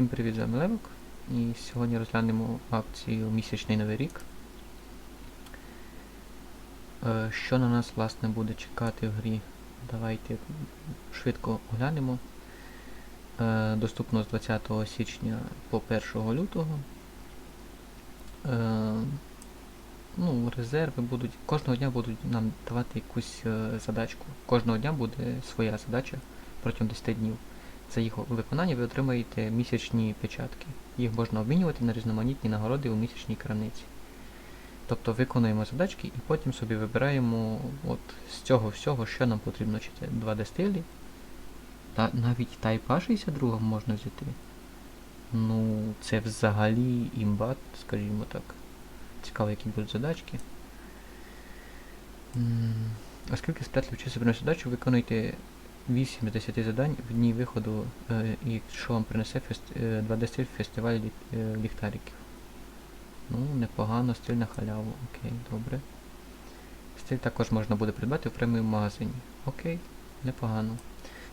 Всім привіт, з Левок. І сьогодні розглянемо акцію Місячний Новий рік. Е, Що на нас власне буде чекати в грі? Давайте швидко оглянемо. Е, Доступно з 20 січня по 1 лютого. Е, Ну, резерви будуть. Кожного дня будуть нам давати якусь задачку. Кожного дня буде своя задача протягом 10 днів. За їх виконання ви отримаєте місячні печатки. Їх можна обмінювати на різноманітні нагороди у місячній крамниці. Тобто виконуємо задачки і потім собі вибираємо от з цього всього, що нам потрібно. Чи це 2D стилі. Та навіть Type 62 можна взяти. Ну, це взагалі імбат, скажімо так. Цікаво, які будуть задачки. М, Оскільки спрятали вчився собі задачу, виконуйте 8 з 10 завдань в дні виходу, е, і що вам принесе фест, е, 2D стиль фестиваль е, ліхтариків. Ну, непогано, стиль на халяву. Окей, добре. Стиль також можна буде придбати в преміум магазині. Окей, непогано.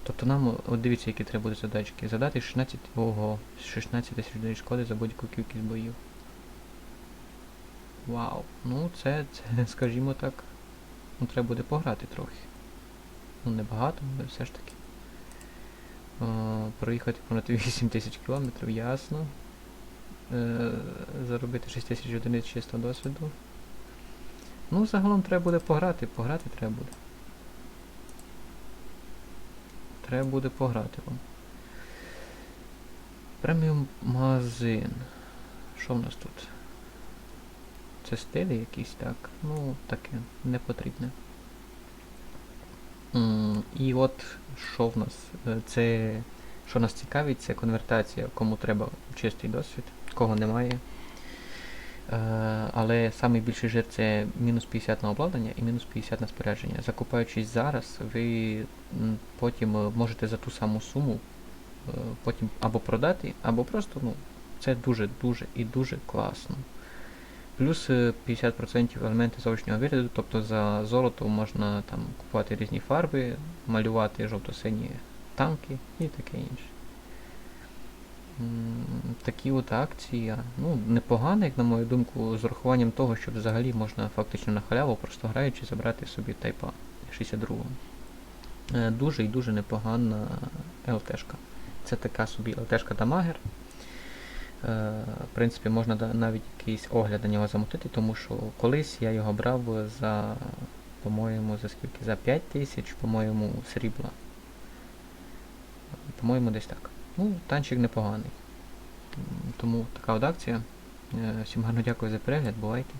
Тобто нам, от дивіться, які треба буде задачки. Задати 16, ого, 16 тисяч шкоди за будь-яку кількість боїв. Вау. Ну це, це, скажімо так, ну треба буде пограти трохи. Ну небагато, але все ж таки. Е, проїхати понад 8 тисяч кілометрів, ясно. Е, заробити 6 тисяч одиниць чисто досвіду. Ну, загалом треба буде пограти, пограти треба буде. Треба буде пограти вам. Преміум магазин. Що в нас тут? Це стилі якісь, так. Ну, таке, не потрібне. І от що в нас? Е, Це, що нас цікавить, це конвертація, кому треба чистий досвід, кого немає. Е, але найбільший жир це мінус 50 на обладнання і мінус 50 на спорядження. Закупаючись зараз, ви потім е, можете за ту саму суму потім або продати, або просто, ну, це дуже-дуже і дуже класно. Плюс е, 50% елементи зовнішнього вигляду, тобто за золото можна там купувати різні фарби, малювати жовто-сині танки і таке інше. Такі от акції, ну, непогано, як на мою думку, з урахуванням того, що взагалі можна фактично на халяву, просто граючи, забрати собі тайпа 62. Е, Дуже і дуже непогана ЛТшка. Це така собі ЛТшка дамагер. Е, В принципі, можна навіть якийсь огляд на нього замутити, тому що колись я його брав за, по-моєму, за скільки? За 5 тисяч, по-моєму, срібла. По-моєму, десь так. Ну, танчик непоганий. Тому така от акція. Е, Всім гарно дякую за перегляд, бувайте.